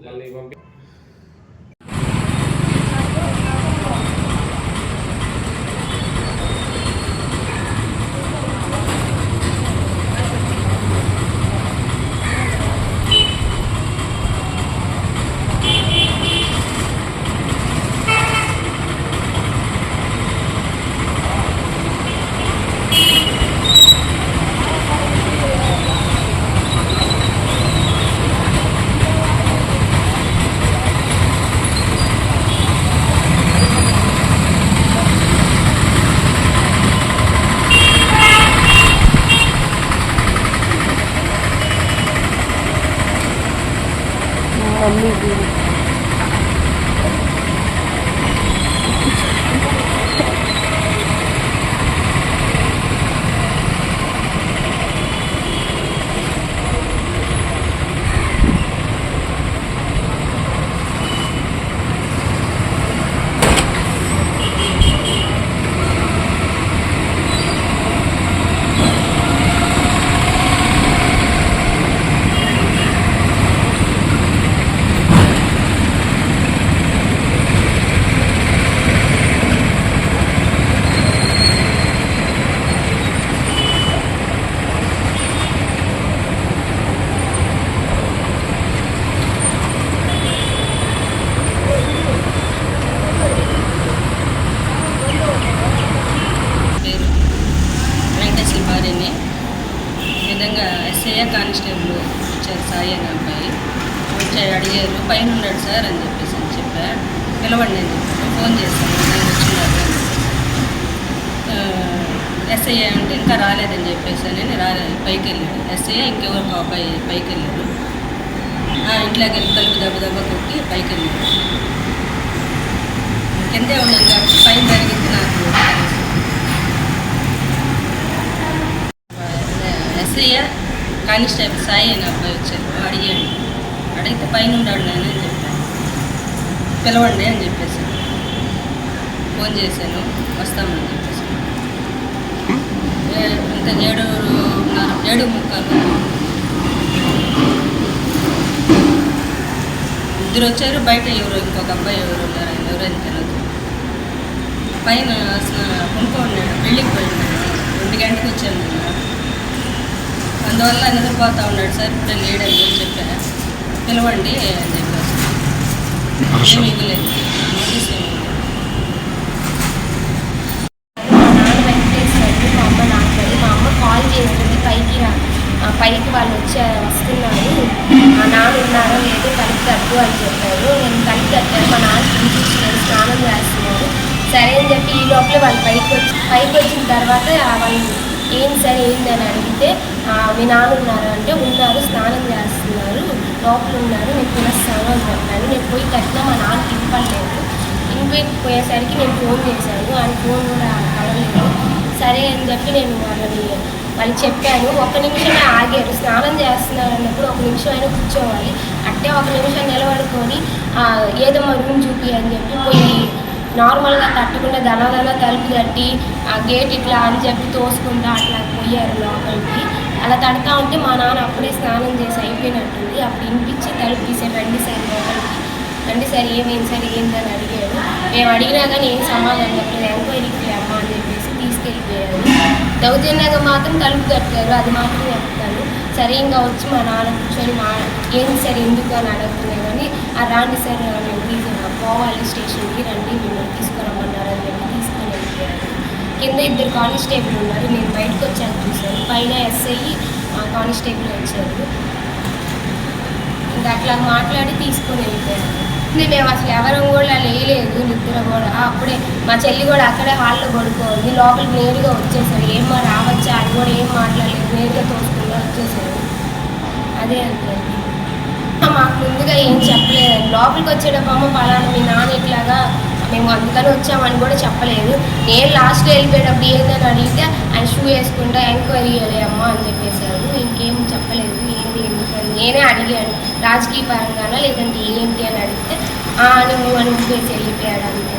మళ్ళీ పంపి 哦。ఎస్ఐ కానిస్టేబుల్ వచ్చారు సాయి అనే అబ్బాయి. వచ్చారు అడిగారు పైన ఉన్నాడు సార్ అని చెప్పేసి అని చెప్పా. పిలవండి అని చెప్పి ఫోన్ చేశాను. నేను వచ్చినారు అని ఎస్ఐ అంటే ఇంకా రాలేదని చెప్పేసి అని రాలేదు పైకి వెళ్ళాడు ఎస్ఐ ఇంకెవరు అబ్బాయి పైకి వెళ్ళాడు ఆ, ఇంట్లోకి వెళ్ళి తలుపు దెబ్బ దెబ్బ కొట్టి పైకి వెళ్ళాడు కిందే ఉన్నాను కాబట్టి పైన జరిగింది నాకు. ఎస్ఐ కానిస్టేబుల్ సాయి అని అబ్బాయి వచ్చారు. అడిగాడు. అడిగితే పైన ఉన్నాడు నేను అని చెప్పాను పిలవండి అని చెప్పేసి. ఫోన్ చేశాను. వస్తామని చెప్పేసి. ఏ- ఇంత ఏడున్నర ఏడు ముక్కలు. ఇద్దరు వచ్చారు బయట ఎవరు ఇంకొక అబ్బాయి ఎవరు ఉన్నారు. ఆయన ఎవరైనా తెలియదు పైన అసలు బిల్డింగ్ పెళ్ళికి పోయినాడు రెండు గంటలకు వచ్చాను నేను. అందువల్ల నిద్రపోతా ఉన్నాడు సార్. ఇప్పుడే లేడని చెప్పి. పిలవండి అని చెప్పేసి ఏమి ఇవ్వలేదు. నోటీస్ ఏమి ఇవ్వలేదు. మా నాన్న వెంకటేశ్వరుడు మా అమ్మ నాకు మా అమ్మ కాల్ చేస్తుంది పైకి రా ఆ పైకి వాళ్ళు వచ్చే వస్తున్నారు మా నాన్న ఉన్నారో లేదో కలిపి కట్టు అని చెప్పారు నేను కలిపి కట్టాను మా నాన్న పిలిపించినారు స్నానం చేస్తున్నారు సరే అని చెప్పి ఈ లోపల వాళ్ళు పైకి వచ్చి పైకి వచ్చిన తర్వాత ఆ వాళ్ళు ఏం సరే ఏంది అని అడిగితే "ఆ, మీ నాన్న ఉన్నారు అంటే ఉన్నారు స్నానం చేస్తున్నారు లోపల ఉన్నారు నేను పిలుస్తాను అని చెప్పాను నేను పోయి కట్టినా మా నాన్న తిప్పలేదు ఇంటికి పోయేసరికి నేను ఫోన్ చేశాను. ఆయన ఫోన్ కూడా కలవలేదు. సరే అని చెప్పి నేను వాళ్ళని వాళ్ళు చెప్పాను ఒక నిమిషమే ఆగారు. స్నానం చేస్తున్నారు అన్నప్పుడు ఒక నిమిషం అయినా కూర్చోవాలి. అట్టే ఒక నిమిషం నిలబడుకొని ఏదో మా రూమ్ చూపి అని చెప్పి పోయి నార్మల్గా కట్టకుండా దనదన తలుపు కట్టి ఆ గేట్ ఇట్లా అని చెప్పి తోసుకుంటా అట్లా పోయారు లోపలికి. అలా తడతా ఉంటే మా నాన్న అప్పుడే స్నానం చేసి అయిపోయినట్టుంది అప్పుడు వినిపించి తలుపు తీసారు రండి సార్ లోపలికి రండి సార్ ఏమేమి సార్ ఏందని అడిగాడు మేము అడిగినా కానీ ఏం సమాధానం చెప్పలేదు ఎంక్వైరీకి అమ్మ అని చెప్పేసి తీసుకెళ్ళిపోయారు దౌర్జన్యంగా మాత్రం తలుపు కట్టారు అది మాత్రం చెప్తాను సరిగ్గా వచ్చి మా నాన్న కూర్చొని మా ఏంటి సార్ ఎందుకు అని అడుగుతున్నాయి కానీ ఆ రాండి సార్ మేము తీసుకున్నాం పోవాలి స్టేషన్కి రండి మిమ్మల్ని తీసుకురమ్మన్నారు అని చెప్పి కింద ఇద్దరు కానిస్టేబుల్ ఉన్నారు. నేను బయటకు వచ్చాను చూశాను పైన ఎస్ఐ కానిస్టేబుల్ వచ్చారు. ఇంకా అట్లా మాట్లాడి తీసుకొని వెళ్ళిపోయారు. మేము అసలు ఎవరం కూడా లేలేదు నిద్ర కూడా. అప్పుడే మా చెల్లి కూడా అక్కడే హాల్లో పడుకోంది. లోపలికి నేరుగా వచ్చేసాడు ఏం రావచ్చా? అది కూడా ఏం మాట్లాడలేదు. నేరుగా తోసుకుండా వచ్చేసాడు అదే అంతే మాకు ముందుగా ఏం చెప్పలేదు. లోపలికి వచ్చేటప్పుడు అమ్మ పలానా మీ మేము అందుకని వచ్చామని కూడా చెప్పలేదు. నేను లాస్ట్ వెళ్ళిపోయేటప్పుడు ఏందని అడిగితే ఆయన షూ వేసుకుంటా ఎంక్వైరీ అమ్మ అని చెప్పేశారు. ఇంకేం చెప్పలేదు. ఏంటి ఎందుకని? నేనే అడిగాను. రాజకీయ పరంగానా? లేదంటే ఏంటి అని అడిగితే "ఆ" అని నువ్వు అని ఊపేసి వెళ్ళిపోయాడు అంతే.